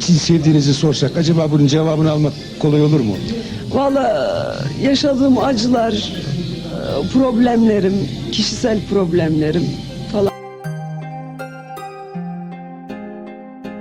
niçin sevdiğinizi sorsak acaba bunun cevabını almak kolay olur mu? Valla yaşadığım acılar, e, problemlerim, kişisel problemlerim falan.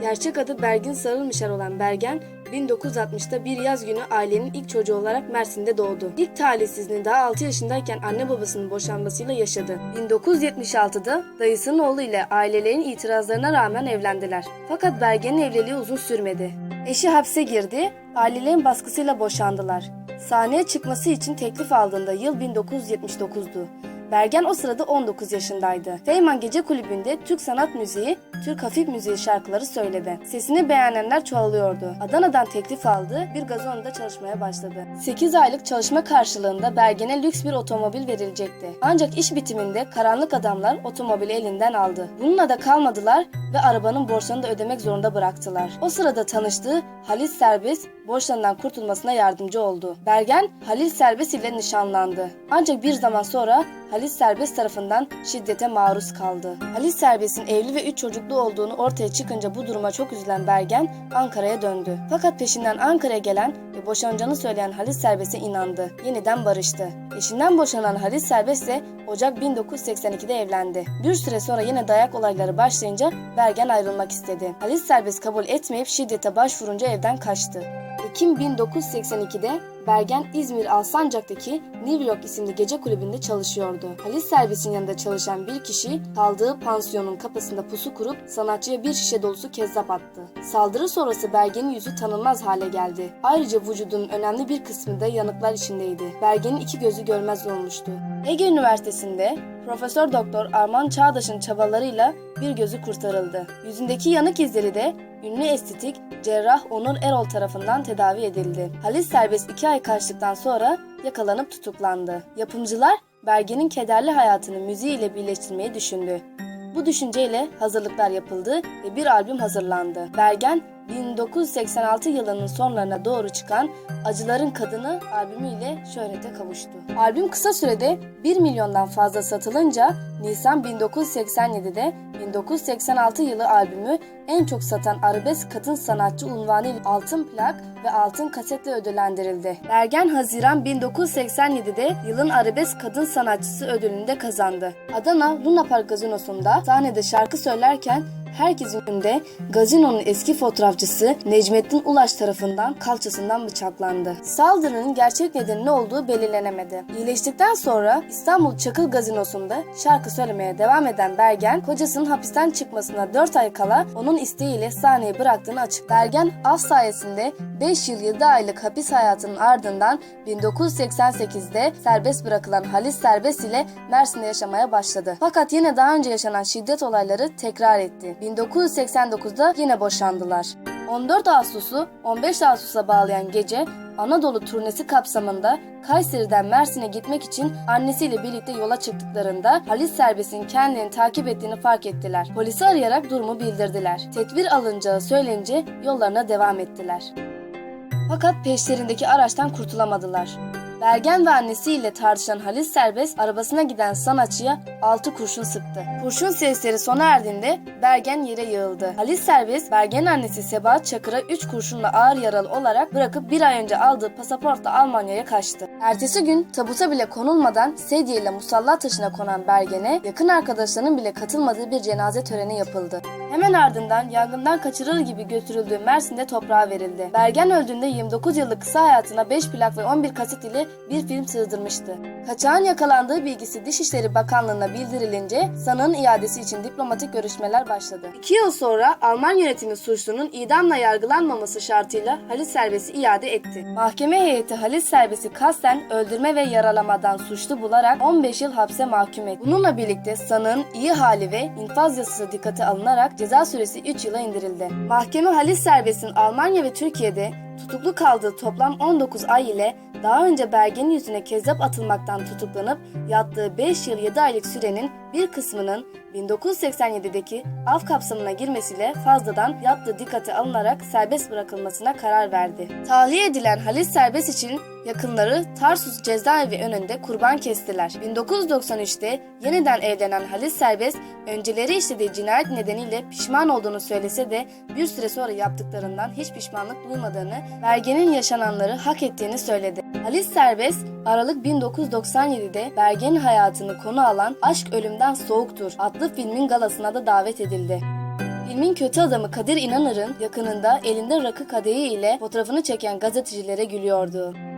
Gerçek adı Bergin Sarılmışar olan Bergen, 1960'ta bir yaz günü ailenin ilk çocuğu olarak Mersin'de doğdu. İlk talihsizliğini daha 6 yaşındayken anne babasının boşanmasıyla yaşadı. 1976'da dayısının oğlu ile ailelerin itirazlarına rağmen evlendiler. Fakat Bergen'in evliliği uzun sürmedi. Eşi hapse girdi, ailelerin baskısıyla boşandılar. Sahneye çıkması için teklif aldığında yıl 1979'du. Bergen o sırada 19 yaşındaydı. Feyman Gece Kulübü'nde Türk sanat müziği, Türk hafif müziği şarkıları söyledi. Sesini beğenenler çoğalıyordu. Adana'dan teklif aldı, bir gazonda çalışmaya başladı. 8 aylık çalışma karşılığında Bergen'e lüks bir otomobil verilecekti. Ancak iş bitiminde karanlık adamlar otomobili elinden aldı. Bununla da kalmadılar ve arabanın borçlarını da ödemek zorunda bıraktılar. O sırada tanıştığı Halis Serbest borçlarından kurtulmasına yardımcı oldu. Bergen Halil Serbest ile nişanlandı. Ancak bir zaman sonra Halis Serbest tarafından şiddete maruz kaldı. Halis Serbest'in evli ve 3 çocuklu olduğunu ortaya çıkınca bu duruma çok üzülen Bergen Ankara'ya döndü. Fakat peşinden Ankara'ya gelen ve boşanacağını söyleyen Halis Serbest'e inandı. Yeniden barıştı. Eşinden boşanan Halis Serbest ise Ocak 1982'de evlendi. Bir süre sonra yine dayak olayları başlayınca Bergen ayrılmak istedi. Halis Serbest kabul etmeyip şiddete başvurunca evden kaçtı. Ekim 1982'de Bergen İzmir Alsancak'taki New York isimli gece kulübünde çalışıyordu. Halis Servis'in yanında çalışan bir kişi kaldığı pansiyonun kapısında pusu kurup sanatçıya bir şişe dolusu kezzap attı. Saldırı sonrası Bergen'in yüzü tanınmaz hale geldi. Ayrıca vücudunun önemli bir kısmı da yanıklar içindeydi. Bergen'in iki gözü görmez olmuştu. Ege Üniversitesi'nde Profesör Doktor Arman Çağdaş'ın çabalarıyla bir gözü kurtarıldı. Yüzündeki yanık izleri de ünlü estetik cerrah Onur Erol tarafından tedavi edildi. Halis Serbest iki ay kaçtıktan sonra yakalanıp tutuklandı. Yapımcılar Bergen'in kederli hayatını müziği ile birleştirmeyi düşündü. Bu düşünceyle hazırlıklar yapıldı ve bir albüm hazırlandı. Bergen 1986 yılının sonlarına doğru çıkan Acıların Kadını albümüyle şöhrete kavuştu. Albüm kısa sürede 1 milyondan fazla satılınca Nisan 1987'de 1986 yılı albümü en çok satan arabesk kadın sanatçı unvanı altın plak ve altın kasetle ödüllendirildi. Bergen Haziran 1987'de yılın arabesk kadın sanatçısı ödülünü de kazandı. Adana Luna Park gazinosunda sahnede şarkı söylerken Herkesin önünde gazinonun eski fotoğrafçısı Necmettin Ulaş tarafından kalçasından bıçaklandı. Saldırının gerçek nedeni ne olduğu belirlenemedi. İyileştikten sonra İstanbul Çakıl Gazinosu'nda şarkı söylemeye devam eden Bergen, kocasının hapisten çıkmasına 4 ay kala onun isteğiyle sahneyi bıraktığını açık. Bergen af sayesinde 5 yıl 7 aylık hapis hayatının ardından 1988'de serbest bırakılan Halis Serbest ile Mersin'de yaşamaya başladı. Fakat yine daha önce yaşanan şiddet olayları tekrar etti. 1989'da yine boşandılar. 14 Ağustos'u 15 Ağustos'a bağlayan gece Anadolu turnesi kapsamında Kayseri'den Mersin'e gitmek için annesiyle birlikte yola çıktıklarında Halis Serbest'in kendilerini takip ettiğini fark ettiler. Polisi arayarak durumu bildirdiler. Tedbir alınacağı söylenince yollarına devam ettiler. Fakat peşlerindeki araçtan kurtulamadılar. Bergen ve annesiyle tartışan Halis Serbest arabasına giden sanatçıya 6 kurşun sıktı. Kurşun sesleri sona erdiğinde Bergen yere yığıldı. Halis Serbest, Bergen annesi Sebahat Çakır'a 3 kurşunla ağır yaralı olarak bırakıp bir ay önce aldığı pasaportla Almanya'ya kaçtı. Ertesi gün tabuta bile konulmadan sedye ile musalla taşına konan Bergen'e yakın arkadaşlarının bile katılmadığı bir cenaze töreni yapıldı. Hemen ardından yangından kaçırılır gibi götürüldüğü Mersin'de toprağa verildi. Bergen öldüğünde 29 yıllık kısa hayatına 5 plak ve 11 kaset ile bir film sığdırmıştı. Kaçağın yakalandığı bilgisi Dışişleri Bakanlığı'na bildirilince sanığın iadesi için diplomatik görüşmeler başladı. İki yıl sonra Alman yönetimi suçlunun idamla yargılanmaması şartıyla Halis Serbest'i iade etti. Mahkeme heyeti Halis Serbest'i kasten öldürme ve yaralamadan suçlu bularak 15 yıl hapse mahkum etti. Bununla birlikte sanığın iyi hali ve infaz yasası dikkate alınarak ceza süresi 3 yıla indirildi. Mahkeme Halis Serbest'in Almanya ve Türkiye'de tutuklu kaldığı toplam 19 ay ile daha önce Bergen'in yüzüne kezzap atılmaktan tutuklanıp yattığı 5 yıl 7 aylık sürenin bir kısmının 1987'deki av kapsamına girmesiyle fazladan yattığı dikkate alınarak serbest bırakılmasına karar verdi. Tahliye edilen Halis Serbest için yakınları Tarsus cezaevi önünde kurban kestiler. 1993'te yeniden evlenen Halis Serbest önceleri işlediği cinayet nedeniyle pişman olduğunu söylese de bir süre sonra yaptıklarından hiç pişmanlık duymadığını, Bergen'in yaşananları hak ettiğini söyledi. Halis Serbest, Aralık 1997'de Bergen'in hayatını konu alan Aşk Ölümden Soğuktur adlı filmin galasına da davet edildi. Filmin kötü adamı Kadir İnanır'ın yakınında elinde rakı kadehi ile fotoğrafını çeken gazetecilere gülüyordu.